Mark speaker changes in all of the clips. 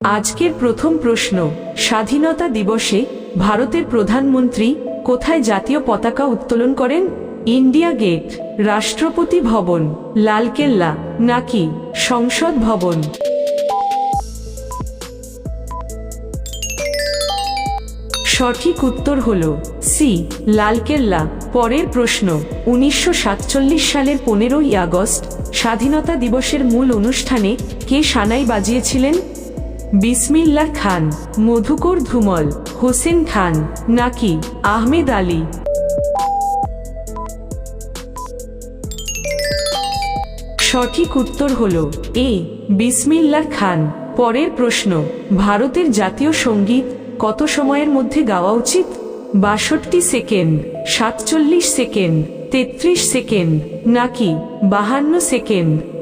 Speaker 1: আজকের প্রথম প্রশ্ন, স্বাধীনতা দিবসে ভারতের প্রধানমন্ত্রী কোথায় জাতীয় পতাকা উত্তোলন করেন? ইন্ডিয়া গেট, রাষ্ট্রপতি ভবন, লালকেল্লা, নাকি সংসদ ভবন? সঠিক উত্তর হল, সি, লালকেল্লা। পরের প্রশ্ন, উনিশশো সাতচল্লিশ সালের পনেরোই আগস্ট, স্বাধীনতা দিবসের মূল অনুষ্ঠানে কে সানাই বাজিয়েছিলেন? বিসমিল্লা খান, মধুকর ধুমল, হোসেন খান, নাকি আহমেদ আলী? সঠিক উত্তর হল এ, বিসমিল্লা খান। পরের প্রশ্ন, ভারতের জাতীয় সংগীত কত সময়ের মধ্যে গাওয়া উচিত? বাষট্টি সেকেন্ড, সাতচল্লিশ সেকেন্ড, তেত্রিশ সেকেন্ড, নাকি বাহান্ন সেকেন্ড?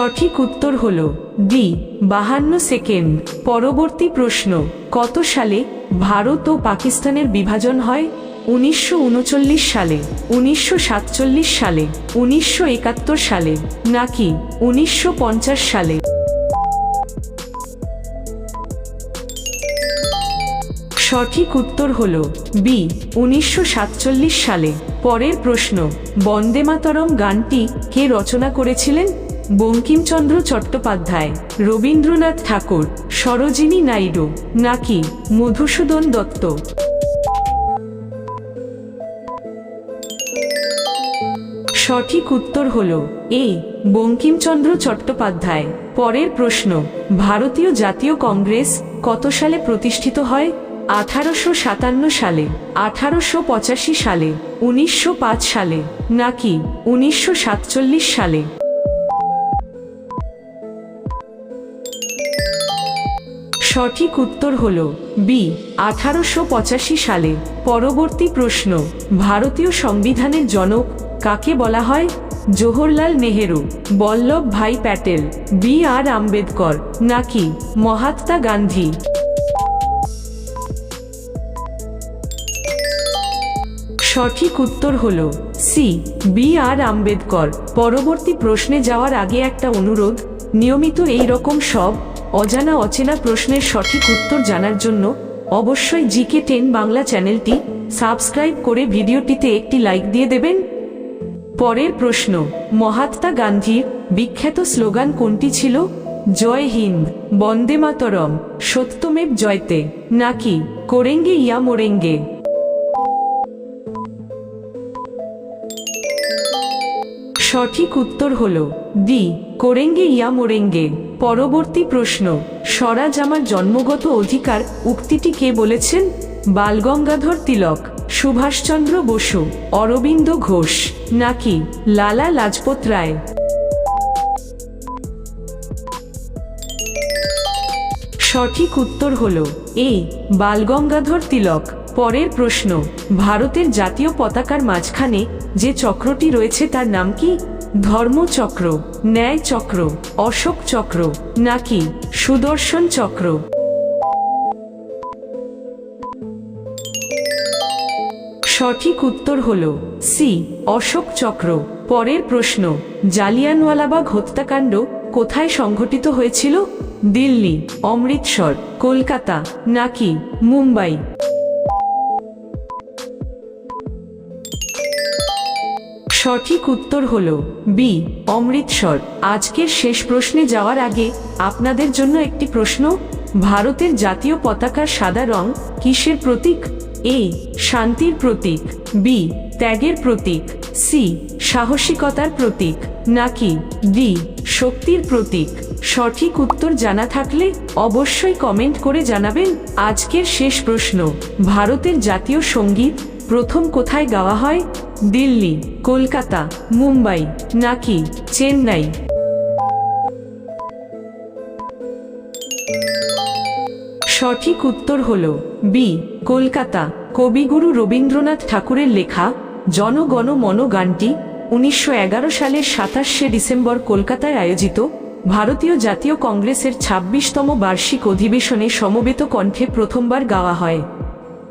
Speaker 1: সঠিক উত্তর হল ডি, বাহান্ন সেকেন্ড। পরবর্তী প্রশ্ন, কত সালে ভারত ও পাকিস্তানের বিভাজন হয়? উনিশশো উনচল্লিশ সালে, উনিশশো সাতচল্লিশ সালে, উনিশশো একাত্তর সালে, নাকি উনিশশো পঞ্চাশ সালে? সঠিক উত্তর হল বি, উনিশশো সাতচল্লিশ সালে। পরের প্রশ্ন বন্দেমাতরম গানটি কে রচনা করেছিলেন? বঙ্কিমচন্দ্র চট্টোপাধ্যায়, রবীন্দ্রনাথ ঠাকুর, সরোজিনী নাইডু, নাকি মধুসূদন দত্ত? সঠিক উত্তর হল এ, বঙ্কিমচন্দ্র চট্টোপাধ্যায়। পরের প্রশ্ন, ভারতীয় জাতীয় কংগ্রেস কত সালে প্রতিষ্ঠিত হয়? আঠারোশো সাতান্ন সালে, আঠারোশো পঁচাশি সালে, উনিশশো পাঁচ সালে, নাকি উনিশশো সাতচল্লিশ সালে? সঠিক উত্তর হল বি, আঠারোশো পঁচাশি সালে। পরবর্তী প্রশ্ন, ভারতীয় সংবিধানের জনক কাকে বলা হয়? জওহরলাল নেহেরু, বল্লভ ভাই প্যাটেল, বি আর আম্বেদকর, নাকি মহাত্মা গান্ধী? সঠিক উত্তর হল সি, বি আর আম্বেদকর। পরবর্তী প্রশ্নে যাওয়ার আগে একটা অনুরোধ, নিয়মিত এই রকম সব অজানা অচেনা প্রশ্নের সঠিক উত্তর জানার জন্য অবশ্যই জিকে টেন বাংলা চ্যানেলটি সাবস্ক্রাইব করে ভিডিওটিতে একটি লাইক দিয়ে দেবেন। পরের প্রশ্ন, মহাত্মা গান্ধীর বিখ্যাত স্লোগান কোনটি ছিল? জয় হিন্দ, বন্দে মাতরম, সত্যমেব জয়তে, নাকি কোরেঙ্গে ইয়া মোরেঙ্গে? সঠিক উত্তর হল ডি, কোরেঙ্গে ইয়া মোরেঙ্গে। পরবর্তী প্রশ্ন। স্বরাজ আমার জন্মগত অধিকার উক্তিটি কে বলেছেন? বালগঙ্গাধর তিলক, সুভাষচন্দ্র বসু, অরবিন্দ ঘোষ, নাকি লালা লাজপত রায়? সঠিক উত্তর হল এ, বালগঙ্গাধর তিলক। পরের প্রশ্ন, ভারতের জাতীয় পতাকার মাঝখানে যে চক্রটি রয়েছে তার নাম কি? ধর্মচক্র ন্যায় চক্র অশোক চক্র নাকি সুদর্শন চক্র সঠিক উত্তর হল সি অশোক চক্র পরের প্রশ্ন, জালিয়ানওয়ালাবাগ হত্যাকাণ্ড কোথায় সংঘটিত হয়েছিল? দিল্লি, অমৃতসর, কলকাতা, নাকি মুম্বাই? সঠিক উত্তর হল বি, অমৃতসর। আজকের শেষ প্রশ্নে যাওয়ার আগে আপনাদের জন্য একটি প্রশ্ন। ভারতের জাতীয় পতাকার সাদা রং কিসের প্রতীক? এ, শান্তির প্রতীক। বি, ত্যাগের প্রতীক। সি, সাহসিকতার প্রতীক। নাকি ডি শক্তির প্রতীক। সঠিক উত্তর জানা থাকলে অবশ্যই কমেন্ট করে জানাবেন আজকের শেষ প্রশ্ন। ভারতের জাতীয় সংগীত প্রথম কোথায় গাওয়া হয়? দিল্লি, কলকাতা, মুম্বাই, নাকি চেন্নাই? সঠিক উত্তর হল বি, কলকাতা। কবিগুরু রবীন্দ্রনাথ ঠাকুরের লেখা জনগণ মন গানটি উনিশশো সালের সাতাশে ডিসেম্বর কলকাতায় আয়োজিত ভারতীয় জাতীয় কংগ্রেসের ২৬তম বার্ষিক অধিবেশনে সমবেত কণ্ঠে প্রথমবার গাওয়া হয়।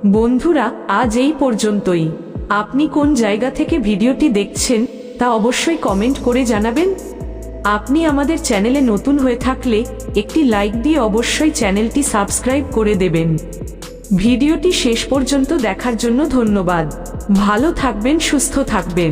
Speaker 1: বন্ধুরা, আজ এই পর্যন্তই। আপনি কোন জায়গা থেকে ভিডিওটি দেখছেন, তা অবশ্যই কমেন্ট করে জানাবেন। আপনি আমাদের চ্যানেলে নতুন হয়ে থাকলে, একটি লাইক দিয়ে অবশ্যই চ্যানেলটি সাবস্ক্রাইব করে দেবেন। ভিডিওটি শেষ পর্যন্ত দেখার জন্য ধন্যবাদ। ভালো থাকবেন, সুস্থ থাকবেন।